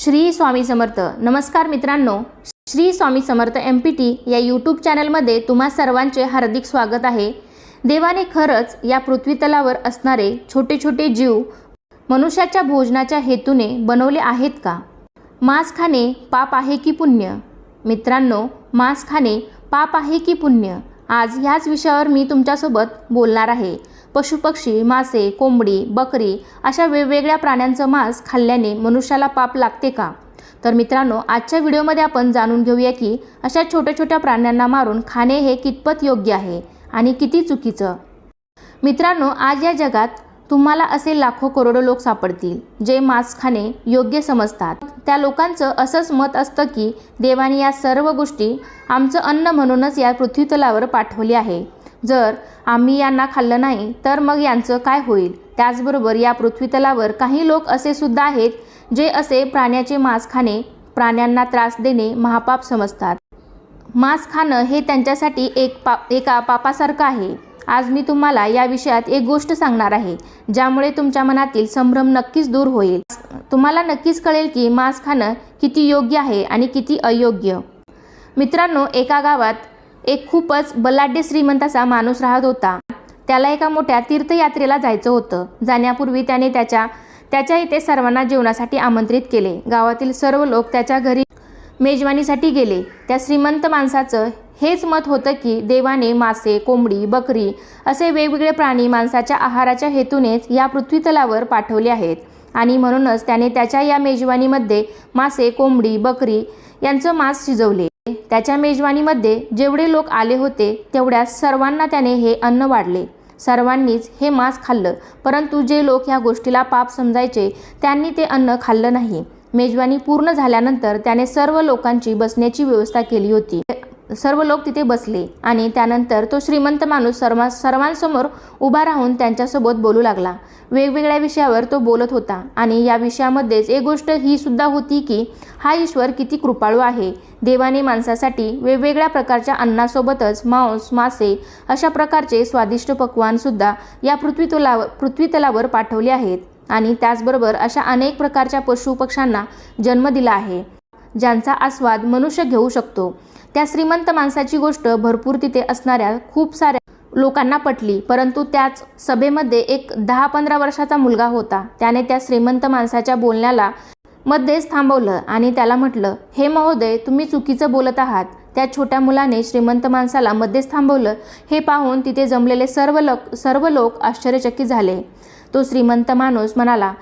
श्री स्वामी समर्थ. नमस्कार मित्रांनो Shri Swami Samarth M P T या यूट्यूब चॅनलमध्ये तुम्हा सर्वांचे हार्दिक स्वागत आहे. देवाने खरंच या पृथ्वीतलावर असणारे छोटे छोटे जीव मनुष्याच्या भोजनाच्या हेतूने बनवले आहेत का? मांस खाणे पाप आहे की पुण्य? मित्रांनो मांस खाणे पाप आहे की पुण्य? आज ह्याच विषयावर मी तुमच्यासोबत बोलणार आहे. पशुपक्षी मासे कोंबडी बकरी अशा वेगवेगळ्या प्राण्यांचं मांस खाल्ल्याने मनुष्याला पाप लागते का? तर मित्रांनो आजच्या व्हिडिओमध्ये आपण जाणून घेऊया की अशा छोट्या छोट्या प्राण्यांना मारून खाणे हे कितपत योग्य आहे आणि किती चुकीचं? मित्रांनो आज या जगात तुम्हाला असे लाखो करोडो लोक सापडतील जे मांस खाणे योग्य समजतात. त्या लोकांचं असंच मत असतं की देवाने या सर्व गोष्टी आमचं अन्न म्हणूनच या पृथ्वीतलावर पाठवली आहे. जर आम्ही यांना खाल्लं नाही तर मग यांचं काय होईल? त्याचबरोबर या पृथ्वीतलावर काही लोक असे सुद्धा आहेत जे असे प्राण्याचे मांस खाणे प्राण्यांना त्रास देणे महापाप समजतात. मांस खाणं हे त्यांच्यासाठी एक पा एका पापासारखं आहे. आज मी तुम्हाला या विषयात एक गोष्ट सांगणार आहे ज्यामुळे तुमच्या मनातील संभ्रम नक्कीच दूर होईल. तुम्हाला नक्कीच कळेल की मांस खाणं किती योग्य आहे आणि किती अयोग्य. मित्रांनो एका गावात एक खूपच बलाढ्य श्रीमंताचा माणूस राहत होता. त्याला एका मोठ्या तीर्थयात्रेला जायचं होतं. जाण्यापूर्वी त्याने त्याच्या त्याच्या इथे सर्वांना जेवणासाठी आमंत्रित केले. गावातील सर्व लोक त्याच्या घरी मेजवानीसाठी गेले. त्या श्रीमंत माणसाचं हेच मत होतं की देवाने मासे कोंबडी बकरी असे वेगवेगळे प्राणी माणसाच्या आहाराच्या हेतूनेच या पृथ्वीतलावर पाठवले आहेत. आणि म्हणूनच त्याने त्याच्या या मेजवानीमध्ये मासे कोंबडी बकरी यांचं मांस शिजवले. त्याच्या मेजवानीमध्ये जेवढे लोक आले होते तेवढ्या सर्वांना त्याने हे अन्न वाढले. सर्वांनीच हे मांस खाल्लं. परंतु जे लोक ह्या गोष्टीला पाप समजायचे त्यांनी ते अन्न खाल्लं नाही. मेजवानी पूर्ण झाल्यानंतर त्याने सर्व लोकांची बसण्याची व्यवस्था केली होती. सर्व लोक तिथे बसले आणि त्यानंतर तो श्रीमंत माणूस सर्वा सर्वांसमोर उभा राहून त्यांच्यासोबत बोलू लागला. वेगवेगळ्या विषयावर तो बोलत होता आणि या विषयामध्येच एक गोष्ट ही सुद्धा होती की हा ईश्वर किती कृपाळू आहे. देवाने माणसासाठी वेगवेगळ्या प्रकारच्या अन्नासोबतच मांस मासे अशा प्रकारचे स्वादिष्ट पक्वानसुद्धा या पृथ्वीतलावर पृथ्वीतलावर पाठवले आहेत आणि त्याचबरोबर अशा अनेक प्रकारच्या पशुपक्ष्यांना जन्म दिला आहे ज्यांचा आस्वाद मनुष्य घेऊ शकतो. त्या श्रीमंत माणसाची गोष्ट भरपूर तिथे असणाऱ्या खूप साऱ्या लोकांना पटली. परंतु त्याच सभेमध्ये एक दहा पंधरा वर्षाचा मुलगा होता. त्याने त्या श्रीमंत माणसाच्या बोलण्याला मध्येच थांबवलं आणि त्याला म्हटलं हे महोदय तुम्ही चुकीचं बोलत आहात. त्या छोट्या मुलाने श्रीमंत माणसाला मध्येच थांबवलं. हे पाहून तिथे जमलेले सर्व लोक सर्व लोक आश्चर्यचकित झाले. तो श्रीमंत माणूस म्हणाला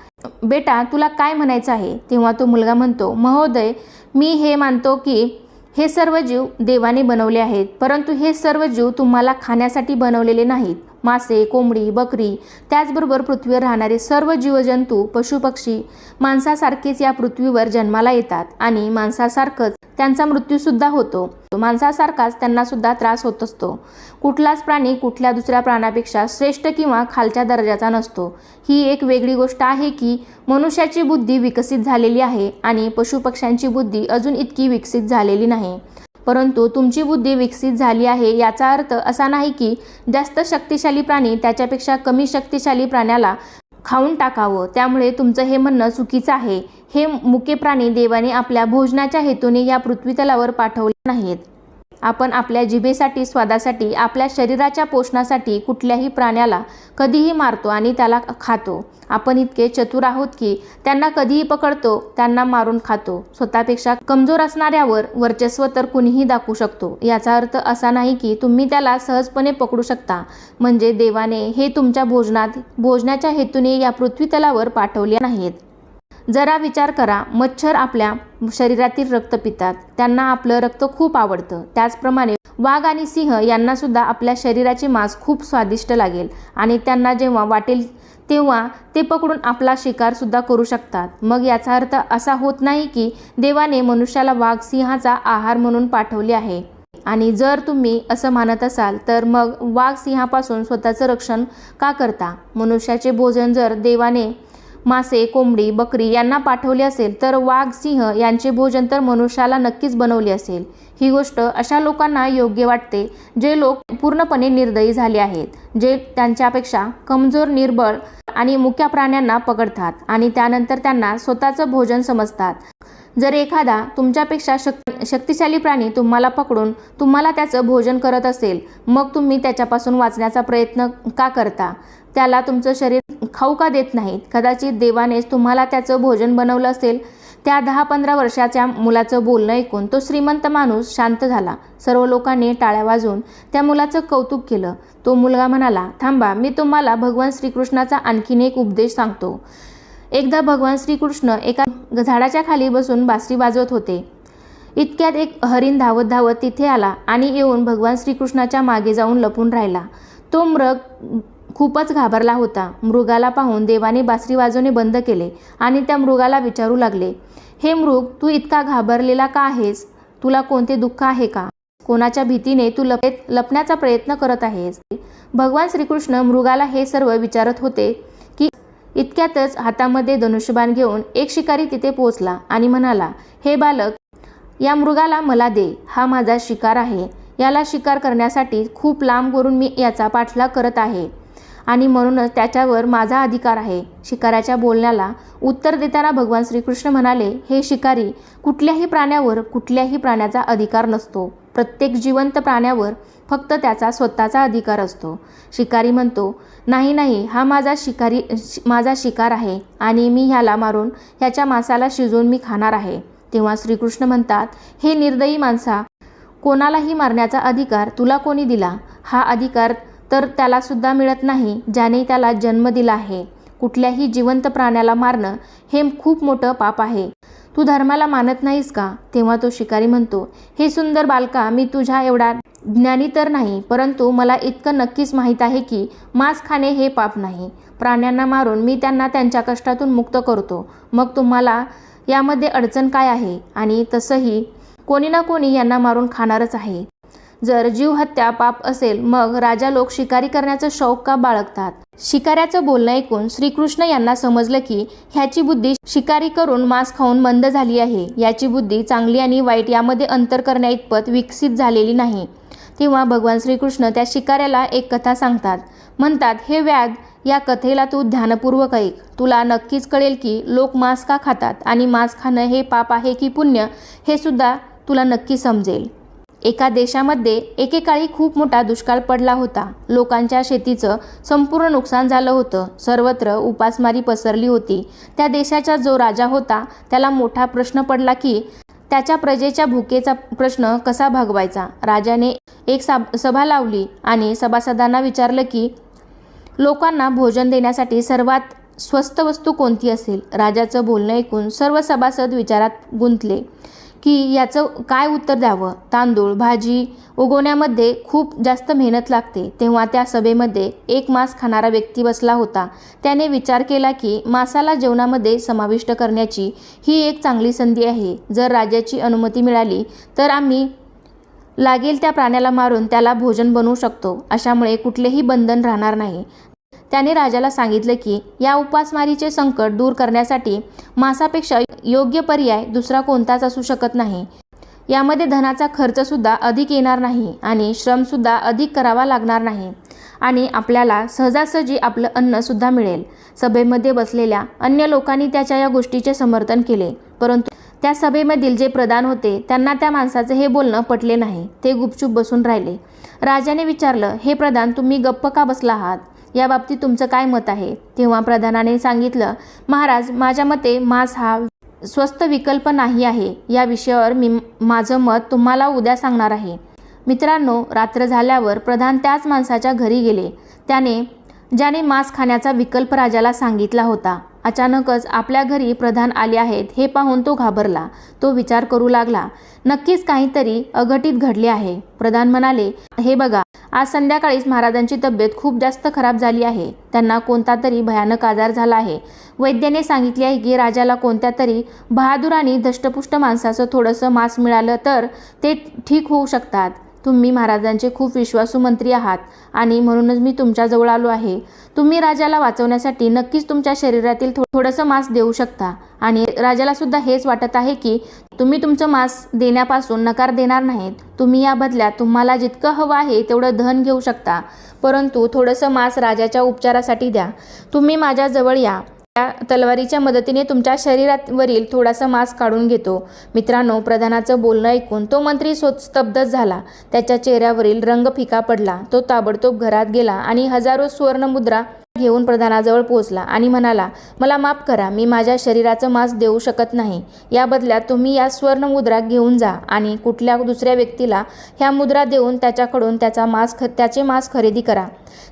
बेटा तुला काय म्हणायचं आहे? तेव्हा तो मुलगा म्हणतो महोदय मी हे मानतो की हे सर्व जीव देवाने बनवले आहेत परंतु हे सर्व जीव तुम्हाला खाण्यासाठी बनवलेले नाहीत. मासे कोंबडी बकरी त्याचबरोबर पृथ्वीवर राहणारे सर्व जीवजंतू पशुपक्षी माणसासारखेच या पृथ्वीवर जन्माला येतात आणि माणसासारखंच त्यांचा मृत्यूसुद्धा होतो. माणसासारखाच त्यांना सुद्धा त्रास होत असतो. कुठलाच प्राणी कुठल्या दुसऱ्या प्राण्यापेक्षा श्रेष्ठ किंवा खालच्या दर्जाचा नसतो. ही एक वेगळी गोष्ट आहे की मनुष्याची बुद्धी विकसित झालेली आहे आणि पशुपक्ष्यांची बुद्धी अजून इतकी विकसित झालेली नाही. परंतु तुमची बुद्धी विकसित झाली आहे याचा अर्थ असा नाही की जास्त शक्तिशाली प्राणी त्याच्यापेक्षा कमी शक्तिशाली प्राण्याला खाऊन टाकावं. त्यामुळे तुमचं हे म्हणणं चुकीचं आहे. हे मुके प्राणी देवाने आपल्या भोजनाच्या हेतूने या पृथ्वीतलावर पाठवले नाहीत. आपण आपल्या जिभेसाठी स्वादासाठी आपल्या शरीराच्या पोषणासाठी कुठल्याही प्राण्याला कधीही मारतो आणि त्याला खातो. आपण इतके चतुर आहोत की त्यांना कधीही पकडतो त्यांना मारून खातो. स्वतःपेक्षा कमजोर असणाऱ्यावर वर्चस्व तर कुणीही दाखवू शकतो. याचा अर्थ असा नाही की तुम्ही त्याला सहजपणे पकडू शकता. म्हणजे देवाने हे तुमच्या भोजनात भोजनाच्या हेतूने या पृथ्वीतलावर पाठवले नाहीत. जरा विचार करा. मच्छर आपल्या शरीरातील रक्त पितात. त्यांना आपलं रक्त खूप आवडतं. त्याचप्रमाणे वाघ आणि सिंह यांना सुद्धा आपल्या शरीराची मांस खूप स्वादिष्ट लागेल आणि त्यांना जेव्हा वाटेल तेव्हा ते पकडून आपला शिकार सुद्धा करू शकतात. मग याचा अर्थ असा होत नाही की देवाने मनुष्याला वाघ सिंहाचा आहार म्हणून पाठवले आहे. आणि जर तुम्ही असं मानत असाल तर मग वाघ सिंहापासून स्वतःचं रक्षण का करता? मनुष्याचे भोजन जर देवाने मासे कोंबडी बकरी यांना पाठवले असेल तर वाघ सिंह यांचे भोजन तर मनुष्याला नक्कीच बनवले असेल. ही गोष्ट अशा लोकांना योग्य वाटते जे लोक पूर्णपणे निर्दयी झाले आहेत जे त्यांच्यापेक्षा कमजोर निर्बळ आणि मुक्या प्राण्यांना पकडतात आणि त्यानंतर त्यांना स्वतःचं भोजन समजतात. जर एखादा तुमच्यापेक्षा शक् शक्तिशाली प्राणी तुम्हाला पकडून तुम्हाला त्याचं भोजन करत असेल मग तुम्ही त्याच्यापासून वाचण्याचा प्रयत्न का करता? त्याला तुमचं शरीर खाऊ का देत नाहीत? कदाचित देवानेच तुम्हाला त्याचं भोजन बनवलं असेल. त्या दहा पंधरा वर्षाच्या मुलाचं बोलणं ऐकून तो श्रीमंत माणूस शांत झाला. सर्व लोकांनी टाळ्या वाजवून त्या मुलाचं कौतुक केलं. तो मुलगा म्हणाला थांबा मी तुम्हाला भगवान श्रीकृष्णाचा आणखीन एक उपदेश सांगतो. एकदा भगवान श्रीकृष्ण एका झाडाच्या खाली बसून बासरी वाजवत होते. इतक्यात एक हरिण धावत धावत तिथे आला आणि येऊन भगवान श्रीकृष्णाच्या मागे जाऊन लपून राहिला. तो मृग खूपच घाबरला होता. मृगाला पाहून देवाने बासरी वाजवणे बंद केले आणि त्या मृगाला विचारू लागले हे मृग तू इतका घाबरलेला का आहेस? तुला कोणते दुःख आहे का? कोणाच्या भीतीने तू लपेत लपण्याचा प्रयत्न करत आहेस? भगवान श्रीकृष्ण मृगाला हे सर्व विचारत होते की इतक्यातच हातामध्ये धनुष्यबाण घेऊन एक शिकारी तिथे पोहोचला आणि म्हणाला हे बालक या मृगाला मला दे. हा माझा शिकार आहे. याला शिकार करण्यासाठी खूप लांब करून मी याचा पाठलाग करत आहे. आणि म्हणूनच त्याच्यावर माझा अधिकार आहे. शिकाऱ्याच्या बोलण्याला उत्तर देताना भगवान श्रीकृष्ण म्हणाले हे शिकारी कुठल्याही प्राण्यावर कुठल्याही प्राण्याचा अधिकार नसतो. प्रत्येक जिवंत प्राण्यावर फक्त त्याचा स्वतःचा अधिकार असतो. शिकारी म्हणतो नाही नाही हा माझा शिकारी शि- माझा शिकार आहे आणि मी ह्याला मारून ह्याच्या मांसाला शिजवून मी खाणार आहे. तेव्हा श्रीकृष्ण म्हणतात हे निर्दयी माणसा कोणालाही मारण्याचा अधिकार तुला कोणी दिला? हा अधिकार तर त्याला सुद्धा मिळत नाही ज्याने त्याला जन्म दिला आहे. कुठल्याही जिवंत प्राण्याला मारणं हे खूप मोठं पाप आहे. तू धर्माला मानत नाहीस का? तेव्हा तो शिकारी म्हणतो हे सुंदर बालका मी तुझ्या एवढा ज्ञानी तर नाही परंतु मला इतकं नक्कीच माहीत आहे की मांस खाणे हे पाप नाही. प्राण्यांना मारून मी त्यांना त्यांच्या कष्टातून मुक्त करतो. मग तुम्हाला यामध्ये अडचण काय आहे? आणि तसंही कोणी ना कोणी यांना मारून खाणारच आहे. जर जीव हत्या पाप असेल मग राजा लोक शिकारी करण्याचा शौक का बाळगतात? शिकाऱ्याचं बोलणं ऐकून श्रीकृष्ण यांना समजलं की ह्याची बुद्धी शिकारी करून मांस खाऊन मंद झाली आहे. याची बुद्धी चांगली आणि वाईट यामध्ये अंतर करण्याइतपत विकसित झालेली नाही. तेव्हा भगवान श्रीकृष्ण त्या शिकाऱ्याला एक कथा सांगतात. म्हणतात हे व्याध या कथेला तू ध्यानपूर्वक ऐक. तुला नक्कीच कळेल की लोक मांस का खातात आणि मांस खाणं हे पाप आहे की पुण्य हे सुद्धा तुला नक्की समजेल. एका देशामध्ये एकेकाळी खूप मोठा दुष्काळ पडला होता. लोकांच्या शेतीचं संपूर्ण नुकसान झालं होतं. सर्वत्र उपासमारी पसरली होती. त्या देशाचा जो राजा होता त्याला मोठा प्रश्न पडला की त्याच्या प्रजेच्या भुकेचा प्रश्न कसा भागवायचा? राजाने एक साब सभा लावली आणि सभासदांना विचारलं की लोकांना भोजन देण्यासाठी सर्वात स्वस्त वस्तू कोणती असेल? राजाचं बोलणं ऐकून सर्व सभासद विचारात गुंतले. की याचं काय उत्तर द्यावं? तांदूळ भाजी उगवण्यामध्ये खूप जास्त मेहनत लागते. तेव्हा त्या सभेमध्ये एक मांस खाणारा व्यक्ती बसला होता. त्याने विचार केला की मांसाला जेवणामध्ये समाविष्ट करण्याची ही एक चांगली संधी आहे. जर राजाची अनुमती मिळाली तर आम्ही लागेल त्या प्राण्याला मारून त्याला भोजन बनवू शकतो. अशामुळे कुठलेही बंधन राहणार नाही. त्याने राजाला सांगितलं की या उपासमारीचे संकट दूर करण्यासाठी मांसापेक्षा योग्य पर्याय दुसरा कोणताच असू शकत नाही. यामध्ये धनाचा खर्चसुद्धा अधिक येणार नाही आणि श्रमसुद्धा अधिक करावा लागणार नाही आणि आपल्याला सहजासहजी आपलं अन्नसुद्धा मिळेल. सभेमध्ये बसलेल्या अन्य लोकांनी त्याच्या या गोष्टीचे समर्थन केले परंतु त्या सभेमधील जे प्रधान होते त्यांना त्या माणसाचे हे बोलणं पटले नाही. ते गुपचूप बसून राहिले. राजाने विचारलं हे प्रधान तुम्ही गप्प का बसला आहात? याबाबतीत तुमचं काय मत आहे? तेव्हा प्रधानाने सांगितलं महाराज माझ्या मते मांस हा स्वस्त विकल्प नाही आहे. या विषयावर मी माझं मत तुम्हाला उद्या सांगणार आहे. मित्रांनो रात्र झाल्यावर प्रधान त्याच माणसाच्या घरी गेले. त्याने ज्याने मांस खाण्याचा विकल्प राजाला सांगितला होता. अचानकच आपल्या घरी प्रधान आले आहेत. हे पाहून तो घाबरला. तो विचार करू लागला नक्कीच काहीतरी अघटित घडले आहे. प्रधान म्हणाले हे बघा आज संध्याकाळीच महाराजांची तब्येत खूप जास्त खराब झाली आहे. त्यांना कोणता तरी भयानक आजार झाला आहे. वैद्याने सांगितले आहे की राजाला कोणत्या तरी बहादूर आणि धष्टपुष्ट माणसाचं थोडंसं मांस मिळालं तर ते ठीक होऊ शकतात. तुम्ही महाराजांचे खूप विश्वासू मंत्री आहात आणि म्हणूनच मी तुमच्याजवळ आलो आहे. तुम्ही राजाला वाचवण्यासाठी नक्कीच तुमच्या शरीरातील थो थोडंसं मांस देऊ शकता. आणि राजाला सुद्धा हेच वाटत आहे की तुम्ही तुमचं मांस देण्यापासून नकार देणार नाहीत. तुम्ही या बदल्यात तुम्हाला जितकं हवं आहे तेवढं धन घेऊ शकता. परंतु थोडंसं मांस राजाच्या उपचारासाठी द्या. तुम्ही माझ्याजवळ या. त्या तलवारीच्या मदतीने तुमच्या शरीरावरील थोडासा मांस काढून घेतो. मित्रांनो प्रधानाचं बोलणं ऐकून तो मंत्री स्तब्ध झाला. त्याच्या चेहऱ्यावरील रंग फिका पडला. तो ताबडतोब घरात गेला आणि हजारो सुवर्णमुद्रा घेऊन प्रधानाजवळ पोहोचला आणि म्हणाला मला माफ करा मी माझ्या शरीराचं मांस देऊ शकत नाही. या बदल्यात तुम्ही या स्वर्ण मुद्रा घेऊन जा आणि कुठल्या दुसऱ्या व्यक्तीला ह्या मुद्रा देऊन त्याच्याकडून त्याचा मांस ख त्याचे मांस खरेदी करा.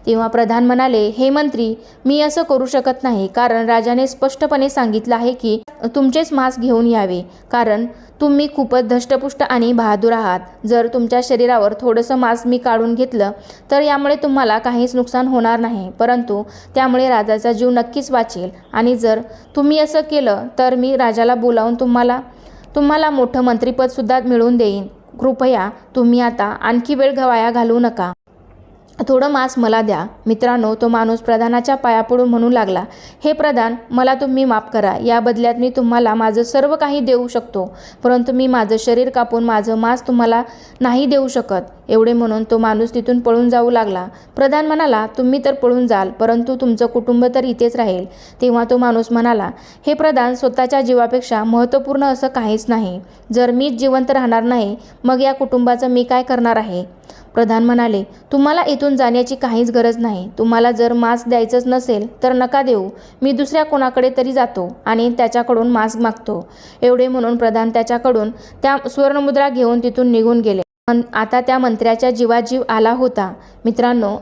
तेव्हा प्रधान म्हणाले हे मंत्री मी असं करू शकत नाही कारण राजाने स्पष्टपणे सांगितलं आहे की तुमचेच मास्क घेऊन यावे. कारण तुम्ही खूपच धष्टपुष्ट आणि बहादूर आहात. जर तुमच्या शरीरावर थोडंसं मास्क मी काढून घेतलं तर यामुळे तुम्हाला काहीच नुकसान होणार नाही. परंतु त्यामुळे राजाचा जीव नक्कीच वाचेल. आणि जर तुम्ही असं केलं तर मी राजाला बोलावून तुम्हाला तुम्हाला मोठं मंत्रिपदसुद्धा मिळवून देईन. कृपया तुम्ही आता आणखी वेळ गवाया घालू नका. थोडं मांस मला द्या. मित्रांनो तो माणूस प्रधानाच्या पाया पडून म्हणू लागला हे प्रधान मला तुम्ही माफ करा. या बदल्यात मी तुम्हाला माझं सर्व काही देऊ शकतो परंतु मी माझं शरीर कापून माझं मांस तुम्हाला नाही देऊ शकत. एवढे म्हणून तो माणूस तिथून पळून जाऊ लागला. प्रधान म्हणाला तुम्ही तर पळून जाल परंतु तुमचं कुटुंब तर इथेच राहील. तेव्हा तो माणूस म्हणाला हे प्रधान स्वतःच्या जीवापेक्षा महत्त्वपूर्ण असं काहीच नाही. जर मीच जिवंत राहणार नाही मग या कुटुंबाचं मी काय करणार आहे? प्रधान म्हणाले तुम्हाला इथून जाण्याची काहीच गरज नाही. तुम्हाला जर मास्क द्यायचंच नसेल तर नका देऊ. मी दुसऱ्या कोणाकडे तरी जातो आणि त्याच्याकडून मास्क मागतो. एवढे म्हणून प्रधान त्याच्याकडून त्या सुवर्णमुद्रा घेऊन तिथून निघून गेले. आता त्या मंत्र्याच्या जीवाजीव आला होता. मित्रांनो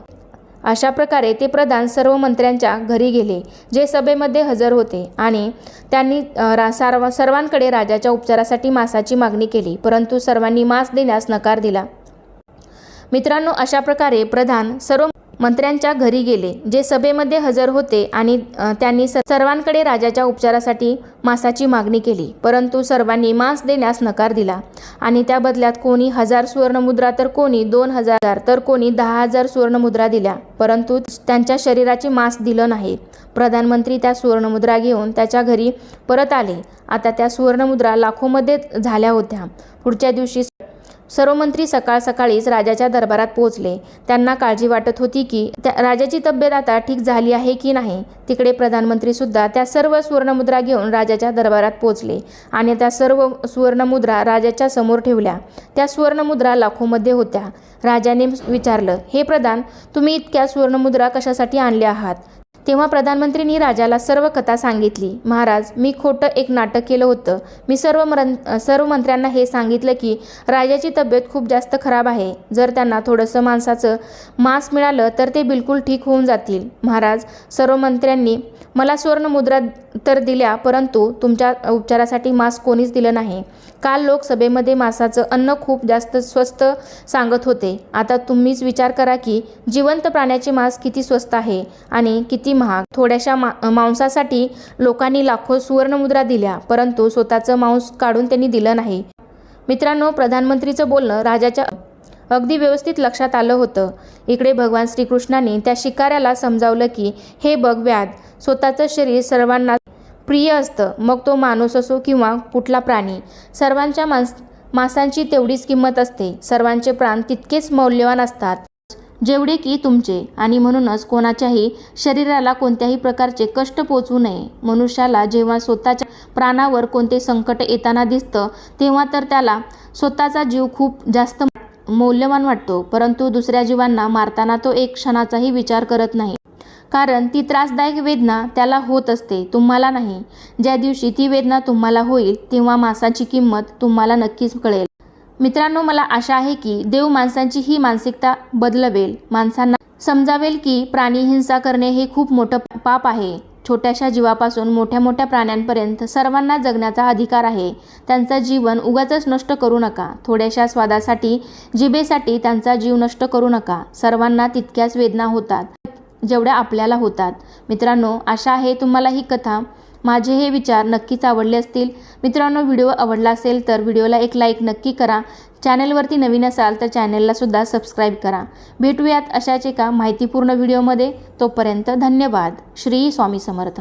अशा प्रकारे ते प्रधान सर्व मंत्र्यांच्या घरी गेले जे सभेमध्ये हजर होते आणि त्यांनी रा सर्व सर्वांकडे राजाच्या उपचारासाठी मासाची मागणी केली परंतु सर्वांनी मास देण्यास नकार दिला. मित्रांनो अशा प्रकारे प्रधान सर्व मंत्र्यांच्या घरी गेले जे सभेमध्ये हजर होते आणि त्यांनी सर्वांकडे राजाच्या उपचारासाठी मांसाची मागणी केली. परंतु सर्वांनी मांस देण्यास नकार दिला आणि त्या बदल्यात कोणी हजार सुवर्णमुद्रा तर कोणी दोन हजार तर कोणी दहा हजार सुवर्णमुद्रा दिल्या. परंतु त्यांच्या शरीराचे मांस दिलं नाही. प्रधानमंत्री त्या सुवर्णमुद्रा घेऊन त्याच्या घरी परत आले. आता त्या सुवर्णमुद्रा लाखोमध्ये झाल्या होत्या. पुढच्या दिवशी सर्व मंत्री सकाळ सकाळीच राजाच्या दरबारात पोहोचले. त्यांना काळजी वाटत होती की त्या राजाची तब्येत आता ठीक झाली आहे की नाही? तिकडे प्रधानमंत्रीसुद्धा त्या सर्व सुवर्णमुद्रा घेऊन राजाच्या दरबारात पोहोचले आणि त्या सर्व सुवर्णमुद्रा राजाच्या समोर ठेवल्या. त्या सुवर्णमुद्रा लाखोमध्ये होत्या. राजाने विचारलं हे प्रधान तुम्ही इतक्या सुवर्णमुद्रा कशासाठी आणल्या आहात? तेव्हा प्रधानमंत्रींनी राजाला सर्व कथा सांगितली. महाराज मी खोटं एक नाटक केलं होतं. मी सर्व मरन सर्व मंत्र्यांना हे सांगितलं की राजाची तब्येत खूप जास्त खराब आहे. जर त्यांना थोडंसं माणसाचं मांस मिळालं तर ते बिलकुल ठीक होऊन जातील. महाराज सर्व मंत्र्यांनी मला सुवर्णमुद्रा तर दिल्या परंतु तुमच्या उपचारासाठी मांस कोणीच दिलं नाही. काल लोकसभेमध्ये मांसाचं अन्न खूप जास्त स्वस्त सांगत होते. आता तुम्हीच विचार करा की जिवंत प्राण्याचे मांस किती स्वस्त आहे आणि किती महाग. थोड्याशा मा मांसासाठी लोकांनी लाखो सुवर्णमुद्रा दिल्या परंतु स्वतःचं मांस काढून त्यांनी दिलं नाही. मित्रांनो प्रधानमंत्रीचं बोलणं राजाच्या अगदी व्यवस्थित लक्षात आलं होतं. इकडे भगवान श्रीकृष्णाने त्या शिकाऱ्याला समजावलं की हे बघ व्याध स्वतःचं शरीर सर्वांना प्रिय असतं. मग तो माणूस असो किंवा कुठला प्राणी सर्वांच्या मांस मांसांची तेवढीच किंमत असते. सर्वांचे प्राण तितकेच मौल्यवान असतात. जेवढे की तुमचे. आणि म्हणूनच कोणाच्याही शरीराला कोणत्याही प्रकारचे कष्ट पोचू नये. मनुष्याला जेव्हा स्वतःच्या प्राणावर कोणते संकट येताना दिसतं तेव्हा तर त्याला स्वतःचा जीव खूप जास्त मौल्यवान वाटतो. परंतु दुसऱ्या जीवांना मारताना तो एक क्षणाचाही विचार करत नाही. कारण ती त्रासदायक वेदना त्याला होत असते तुम्हाला नाही. ज्या दिवशी ती वेदना तुम्हाला होईल तेव्हा मांसाची किंमत तुम्हाला नक्कीच कळेल. मित्रांनो मला आशा आहे की देव माणसांची ही मानसिकता बदलवेल. माणसांना समजावेल की प्राणी हिंसा करणे हे खूप मोठं पाप आहे. छोट्याशा जीवापासून मोठ्या मोठ्या प्राण्यांपर्यंत सर्वांना जगण्याचा अधिकार आहे. त्यांचं जीवन उगाच नष्ट करू नका. थोड्याशा स्वादासाठी जिभेसाठी त्यांचा जीव नष्ट करू नका. सर्वांना तितक्याच वेदना होतात जेवढ्या आपल्याला होतात. मित्रांनो आशा आहे तुम्हाला ही कथा माझे हे विचार नक्कीच आवडले असतील. मित्रांनो व्हिडिओ आवडला असेल तर व्हिडिओला एक लाईक नक्की करा. चॅनलवरती नवीन असाल तर चॅनललासुद्धा सबस्क्राईब करा. भेटूयात अशाच एका माहितीपूर्ण व्हिडिओमध्ये. तोपर्यंत धन्यवाद. श्री स्वामी समर्थ.